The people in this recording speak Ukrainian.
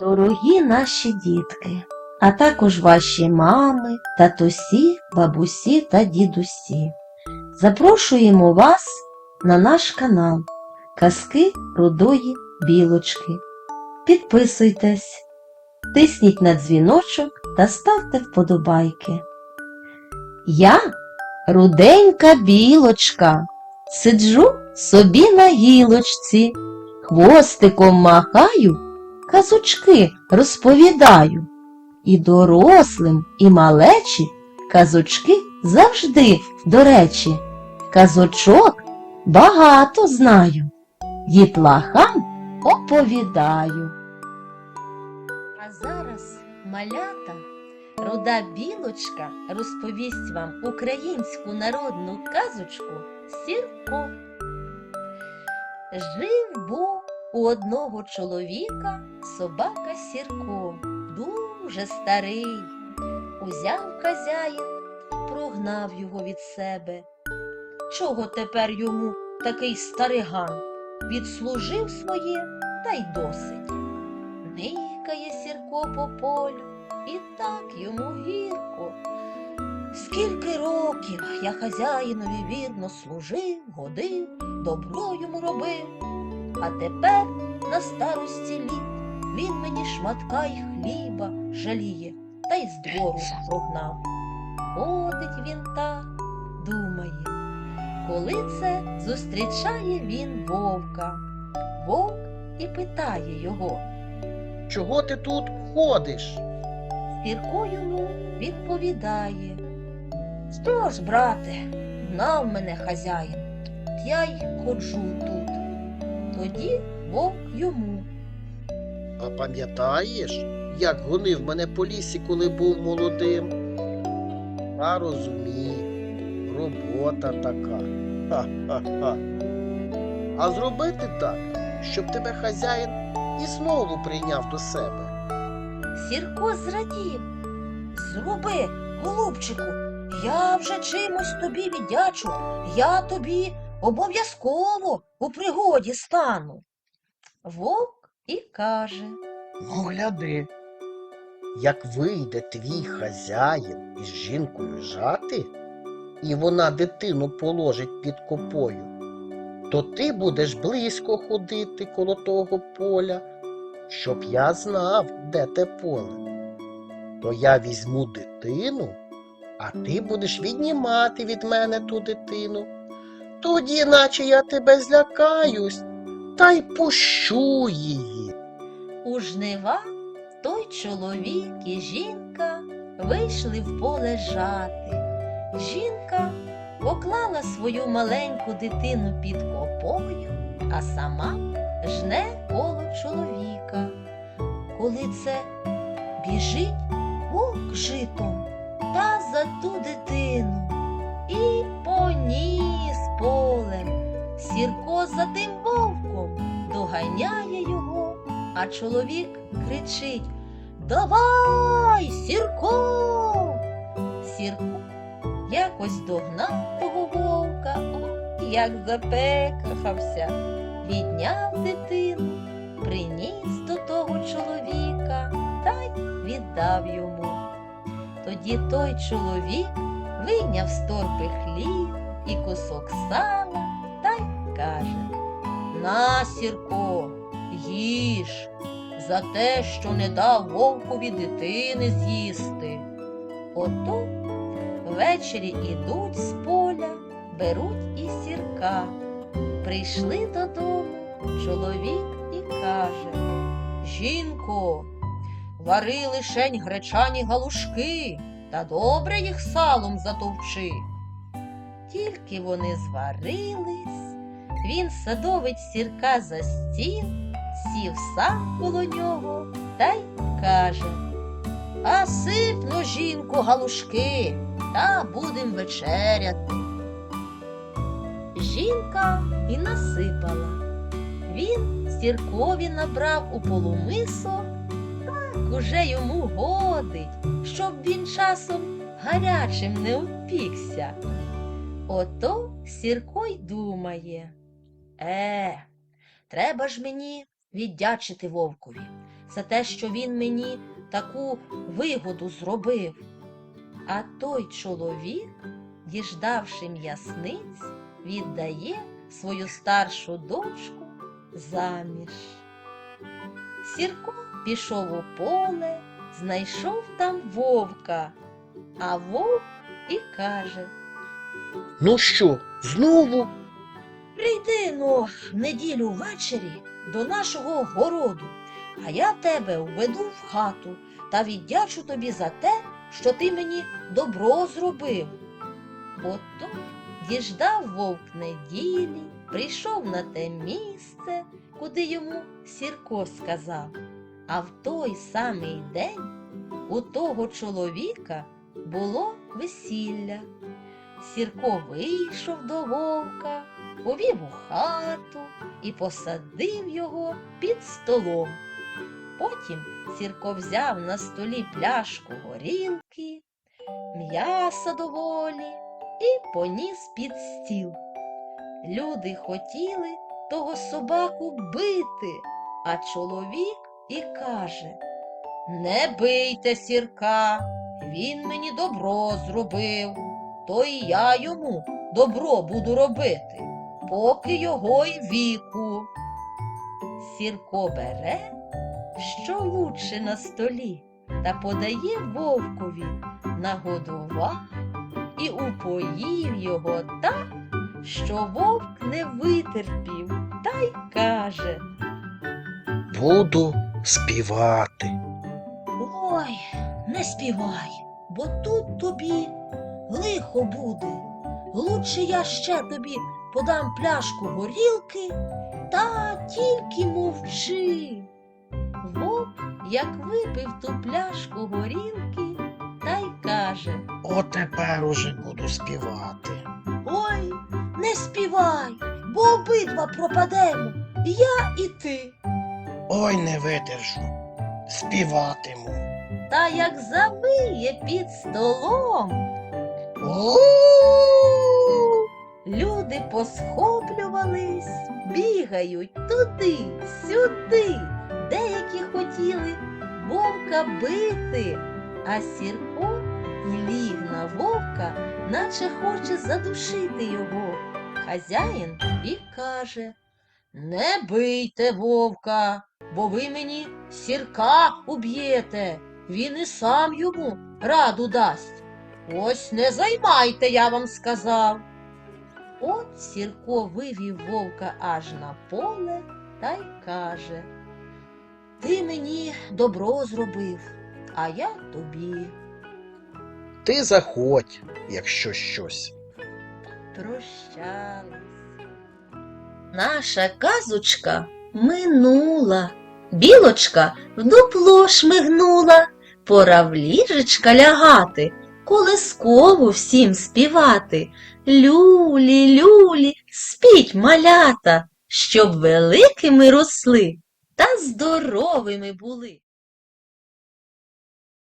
Дорогі наші дітки, а також ваші мами, татусі, бабусі та дідусі. Запрошуємо вас на наш канал Казки Рудої Білочки. Підписуйтесь, тисніть на дзвіночок та ставте вподобайки. Я руденька білочка, сиджу собі на гілочці, хвостиком махаю казочки розповідаю. І дорослим, і малечі казочки завжди до речі. Казочок багато знаю, дітлахам оповідаю. А зараз малята, руда білочка розповість вам українську народну казочку Сірко. Жив був у одного чоловіка собака Сірко, дуже старий. Узяв хазяїн прогнав його від себе. Чого тепер йому такий стариган? Відслужив своє та й досить. Никає Сірко по полю, і так йому гірко. Скільки років я хазяїнові вірно служив, годив, добро йому робив. А тепер на старості літ він мені шматка й хліба жаліє та й з двору прогнав. Ходить він так, думає, коли це зустрічає він вовка. Вовк і питає його. Чого ти тут ходиш? Сірко йому відповідає. Що ж, брате, гнав мене хазяїн, я й ходжу тут. Тоді вовк йому. А пам'ятаєш, як гонив мене по лісі, коли був молодим? А розумію, робота така. Ха-ха-ха. А зробити так, щоб тебе хазяїн і знову прийняв до себе. Сірко зрадів. Зроби, голубчику, я вже чимось тобі віддячу, я тобі обов'язково у пригоді стану. Вовк і каже. Ну, гляди. Як вийде твій хазяїн із жінкою жати, і вона дитину положить під копою, то ти будеш близько ходити коло того поля, щоб я знав, де те поле. То я візьму дитину, а ти будеш віднімати від мене ту дитину. Тоді, наче я тебе злякаюсь, та й пущу її. У жнива той чоловік і жінка вийшли в поле жати. Жінка поклала свою маленьку дитину під копою, а сама жне коло чоловіка. Коли це біжить вовк житом та за ту дитину і поніс полем. Сірко за тим вовком доганяє його, а чоловік кричить Давай, Сірко! Сірко якось догнав того вовка, як запекахався, відняв дитину, приніс до того чоловіка та й віддав йому. Тоді той чоловік вийняв з торби хліб і кусок сала та й каже На, Сірко, їж за те, що не дав вовкові дитини з'їсти. Ото ввечері ідуть з поля, беруть і сірка. Прийшли додому, чоловік і каже Жінко, вари лишень гречані галушки та добре їх салом затовчи. Тільки вони зварились, він садовить сірка за стіл, сів сам коло нього та й каже А сипно, жінко, галушки, та будем вечеряти. Жінка і насипала. Він сіркові набрав у полумисок, так уже йому годить, щоб він часом гарячим не упікся. Ото Сірко й думає. Е, треба ж мені віддячити вовкові. за те, що він мені таку вигоду зробив. А той чоловік, діждавши м'ясниць, віддає свою старшу дочку заміж. Сірко пішов у поле, знайшов там вовка, а вовк і каже Ну що, знову? Прийди но в неділю ввечері до нашого городу, а я тебе введу в хату та віддячу тобі за те, що ти мені добро зробив. Ото діждав вовк неділі, прийшов на те місце, куди йому Сірко сказав. А в той самий день у того чоловіка було весілля. Сірко вийшов до вовка, повів у хату і посадив його під столом. Потім Сірко взяв на столі пляшку горілки, м'яса доволі і поніс під стіл. Люди хотіли того собаку бити, а чоловік і каже Не бийте сірка, він мені добро зробив, то і я йому добро буду робити, поки його й віку. Сірко бере, що лучше на столі, та подає вовкові, нагодував і упоїв його так, що вовк не витерпів, та й каже Буду співати. Ой, не співай, бо тут тобі лихо буде. Лучше я ще тобі подам пляшку горілки, та тільки мовчи. Вовк, як випив ту пляшку горілки, та й каже О, тепер уже буду співати. Ой, не співай, бо обидва пропадемо, я і ти. Ой, не видержу. Співатиму. Та як завиє під столом. Люди посхоплювались, бігають туди, сюди, деякі хотіли вовка бити, а Сірко ліг на вовка, наче хоче задушити його. Хазяїн і каже Не бийте вовка, бо ви мені сірка уб'єте, він і сам йому раду дасть. Ось не займайте, я вам сказав. От Сірко вивів вовка аж на поле та й каже Ти мені добро зробив, а я тобі. Ти заходь, якщо щось. Прощались. Наша казочка минула. Білочка в дупло шмигнула, пора в ліжечка лягати, колискову всім співати. Люлі, люлі, спіть малята, щоб великими росли та здоровими були.